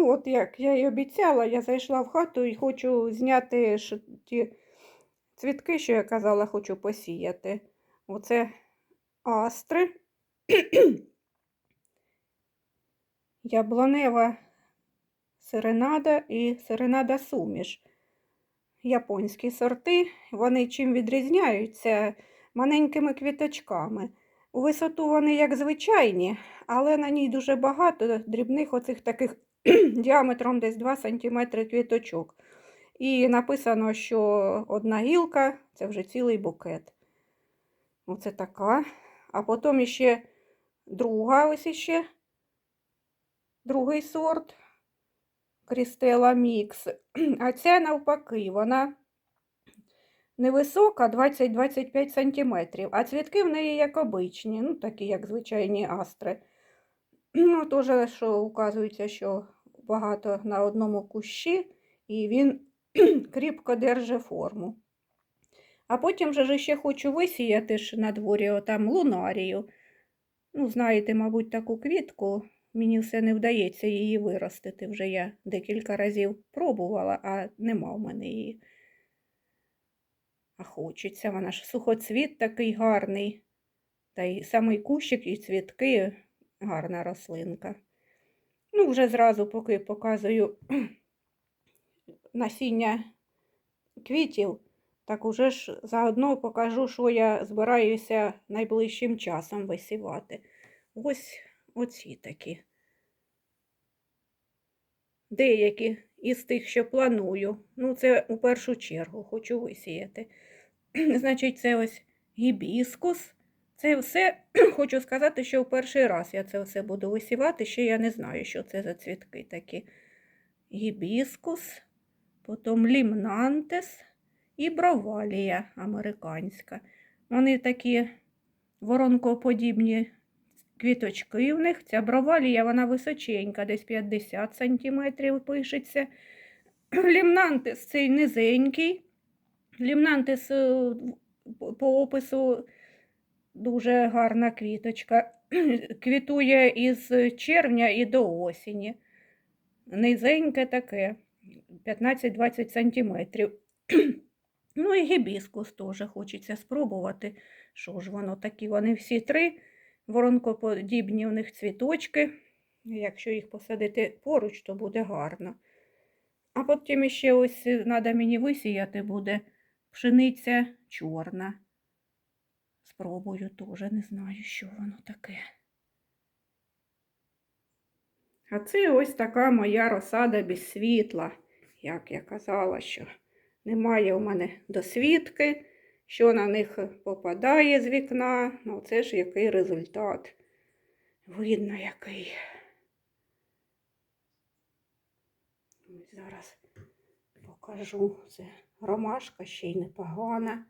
Ну, от як я й обіцяла, я зайшла в хату і хочу зняти ті цвітки, що я казала, хочу посіяти. Оце астри. Яблунева серенада і серенада суміш. Японські сорти, вони чим відрізняються маленькими квіточками. У висоту вони як звичайні, але на ній дуже багато дрібних оцих таких діаметром десь 2 см квіточок. І написано, що одна гілка це вже цілий букет. Оце така. А потім ще друга, ось іще другий сорт Крістела Мікс. А ця навпаки, вона невисока, 20-25 см, а цвітки в неї як обичні, ну такі, як звичайні астри. Ну, теж, що указується, що багато на одному кущі, і він кріпко держить форму. А потім же ще хочу висіяти ж на дворі отам лунарію. Ну, знаєте, мабуть, таку квітку. Мені все не вдається її виростити. Вже я декілька разів пробувала, а нема в мене її. А хочеться, вона ж сухоцвіт такий гарний. Та й самий кущик і цвітки гарна рослинка. Ну, вже зразу, поки показую насіння квітів, так уже ж заодно покажу, що я збираюся найближчим часом висівати. Ось оці такі. Деякі із тих, що планую. Ну, це у першу чергу хочу висіяти. Значить, це ось гібіскус. Це все, хочу сказати, що в перший раз я це все буду висівати, ще я не знаю, що це за цвітки такі. Гібіскус, потім лімнантес і бровалія американська. Вони такі воронкоподібні квіточки в них. Ця бровалія, вона височенька, десь 50 см пишеться. Лімнантес цей низенький. Лімнантес е, по опису дуже гарна квіточка. Квітує із червня і до осені. Низеньке таке, 15-20 сантиметрів. Ну і гібіскус теж хочеться спробувати. Що ж воно такі? Вони всі три воронкоподібні у них цвіточки. Якщо їх посадити поруч, то буде гарно. А потім ще ось треба мені висіяти буде пшениця чорна. Спробую теж, не знаю, що воно таке. А це ось така моя розсада без світла. Як я казала, що немає у мене досвідки, що на них попадає з вікна. Ну, це ж який результат. Видно, який. Зараз покажу. Це ромашка ще й непогана.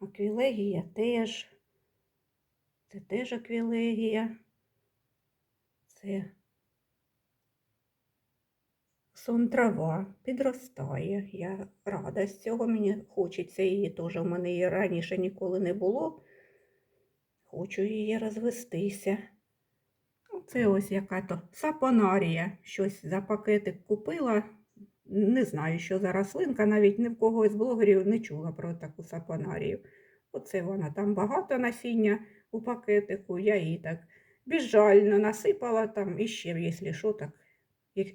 Аквілегія теж. Це теж аквілегія. Це сон трава підростає. Я рада з цього. Мені хочеться її теж. У мене її раніше ніколи не було. Хочу її розвестися. Це ось яка то сапонарія. Щось за пакетик купила. Не знаю, що за рослинка, навіть ні в кого з блогерів не чула про таку сапонарію. Оце вона там багато насіння у пакетику, я її так безжально насипала там і ще, якщо що, так.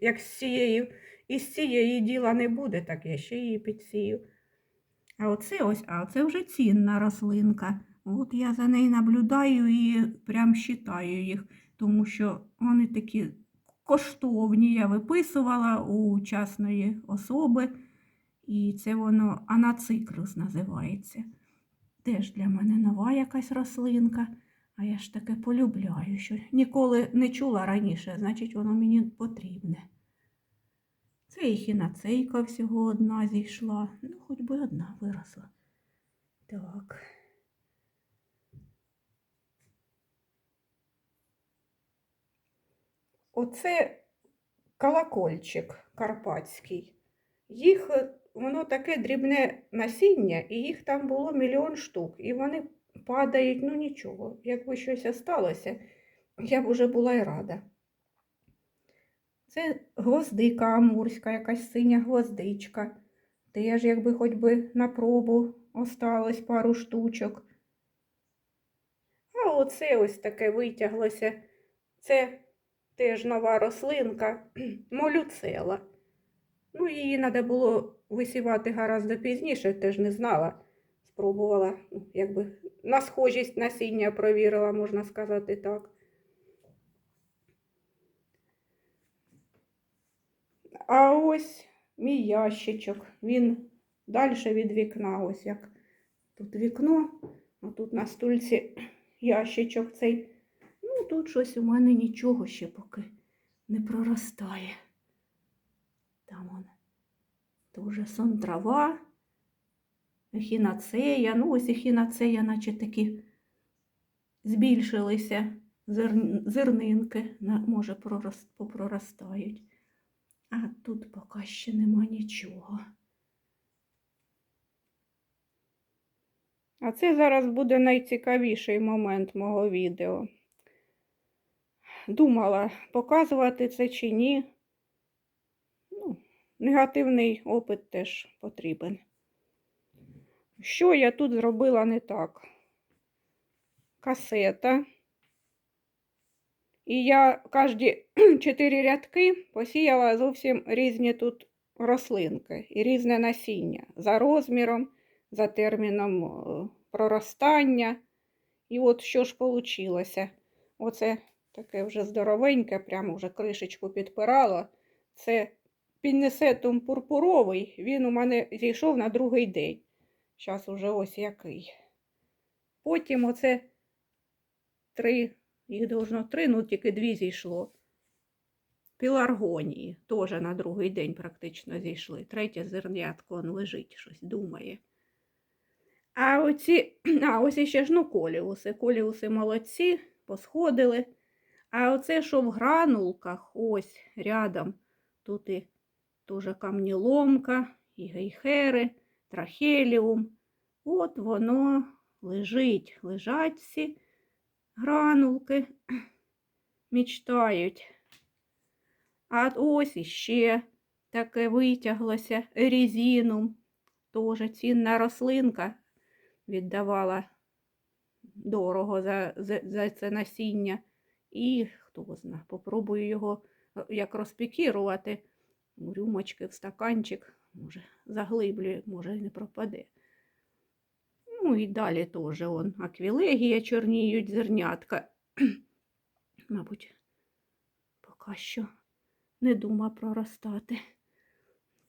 Як, з цією, із цієї діла не буде, так я ще її підсію. А оце ось, а оце вже цінна рослинка. От я за нею наблюдаю і прям считаю їх, тому що вони такі коштовні. Я виписувала у частної особи, і це воно анациклюс називається. Теж для мене нова якась рослинка, а я ж таке полюбляю, що ніколи не чула раніше, значить, воно мені потрібне. Це і хінацейка всього одна зійшла. Ну, хоч би одна виросла. Так. Оце колокольчик карпатський. Їх е, воно таке дрібне насіння, і їх там було мільйон штук. І вони падають, ну нічого. Якби щось сталося, я б уже була й рада. Це гвоздика амурська, якась синя гвоздичка. Теж, якби хоч би на пробу осталось пару штучок. А оце ось таке витяглося. Це теж нова рослинка, молюцела. Ну, її треба було висівати гораздо пізніше, теж не знала. Спробувала, ну, якби на схожість насіння провірила, можна сказати так. А ось мій ящичок. Він далі від вікна. Ось як тут вікно, а тут на стульці ящичок цей. Ну, тут щось у мене нічого ще поки не проростає. Там он дуже сон трава, ехінацея. Ну, ось ехінацея, наче такі збільшилися зер... зернинки, може, пророс... попроростають. А тут поки ще нема нічого. А це зараз буде найцікавіший момент мого відео. Думала, показувати це чи ні. Ну, негативний опит теж потрібен. Що я тут зробила не так? Касета. І я кожні чотири рядки посіяла зовсім різні тут рослинки і різне насіння за розміром, за терміном е, проростання. І от що ж вийшло? Оце таке вже здоровеньке, прямо вже кришечку підпирало. Це піннесетум пурпуровий, він у мене зійшов на другий день. Зараз уже ось який. Потім оце три, їх должно три, ну тільки дві зійшло. Піларгонії теж на другий день практично зійшли. Третє зернятко он лежить, щось думає. А оці, а ось іще ж ну коліуси. Коліуси молодці, посходили. А оце, що в гранулках, ось рядом, тут і теж камніломка, і гейхери, трахеліум. От воно лежить, лежать всі гранулки, мічтають. А ось іще таке витяглося ерізінум, теж цінна рослинка віддавала дорого за, за, за це насіння. І хто знає, попробую його е, як розпікірувати. У рюмочки в стаканчик, може, заглиблює, може, і не пропаде. Ну і далі теж он аквілегія чорніють зернятка. Мабуть, поки що не дума проростати.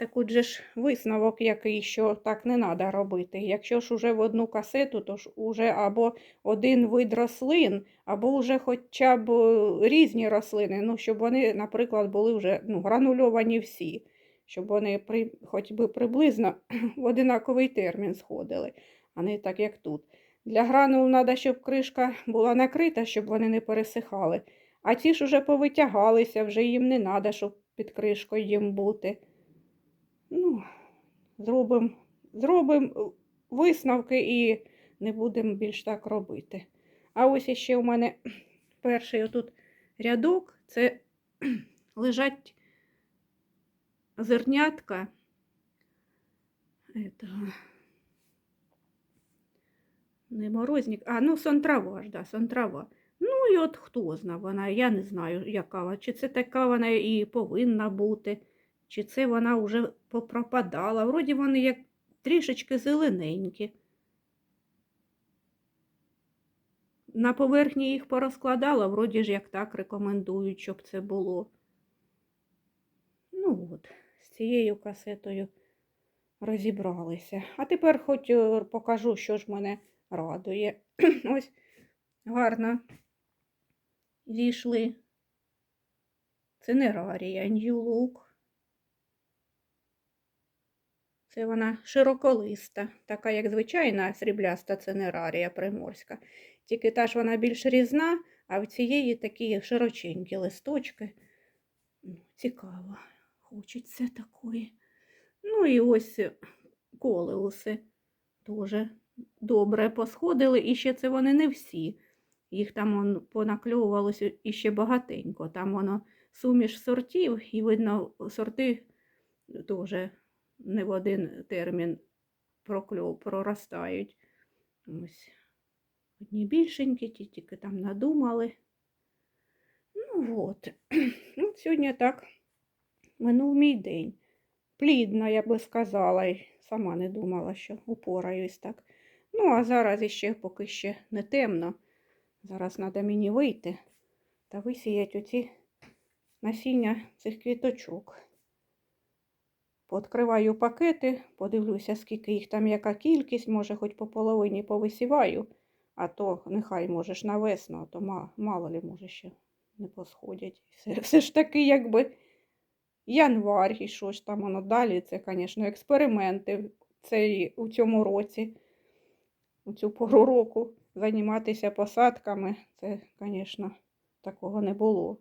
Так отже ж висновок який, що так не треба робити. Якщо ж уже в одну касету, то ж уже або один вид рослин, або вже хоча б е, різні рослини, ну, щоб вони, наприклад, були вже ну, гранульовані всі, щоб вони при, хоч би приблизно в одинаковий термін сходили, а не так, як тут. Для гранул треба, щоб кришка була накрита, щоб вони не пересихали. А ті ж уже повитягалися, вже їм не треба, щоб під кришкою їм бути. Ну, зробимо зробим висновки і не будемо більш так робити. А ось іще у мене перший отут рядок це лежать зернятка. Этого. Не морозник, а ну сонтрава ж, да, сонтрава. Ну і от хто зна вона, я не знаю, яка вона, чи це така вона і повинна бути, чи це вона вже попропадала. Вроді вони як трішечки зелененькі. На поверхні їх порозкладала, вроді ж як так рекомендують, щоб це було. Ну от, з цією касетою розібралися. А тепер хоч е, покажу, що ж мене радує. Ось гарно зійшли. Це не рарія, New Look. Це вона широколиста, така, як звичайна срібляста цинерарія приморська. Тільки та ж вона більш різна, а в цієї такі широченькі листочки. Ну, Цікаво, хочеться такої. Ну і ось колеуси теж добре посходили. І ще це вони не всі. Їх там он, понакльовувалося іще багатенько. Там воно суміш сортів, і видно, сорти теж не в один термін прокльов, проростають. Ось. Одні більшенькі, ті тільки там надумали. Ну от. Ну, сьогодні так минув мій день. Плідно, я би сказала, і сама не думала, що упораюсь так. Ну, а зараз іще поки ще не темно. Зараз треба мені вийти та висіяти оці насіння цих квіточок. Пооткриваю пакети, подивлюся, скільки їх там, яка кількість, може, хоч по половині повисіваю, а то нехай можеш на весну, а то мало ли, може, ще не посходять. Все, все ж таки, якби январь, і що ж там воно далі, це, звісно, експерименти в цей, у цьому році, у цю пору року займатися посадками, це, звісно, такого не було.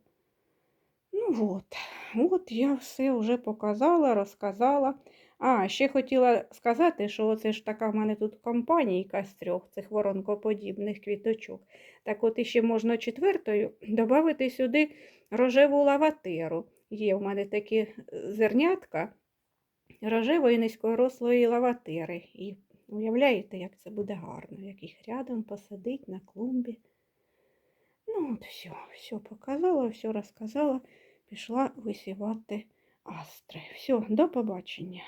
От, от я все вже показала, розказала. А, ще хотіла сказати, що оце ж така в мене тут компанійка з трьох цих воронкоподібних квіточок. Так от іще можна четвертою додати сюди рожеву лаватеру. Є в мене такі е, зернятка рожевої низькорослої лаватери. І уявляєте, як це буде гарно, як їх рядом посадить на клумбі. Ну, от все, все показала, все розказала, пішла висівати астри. Все, до побачення.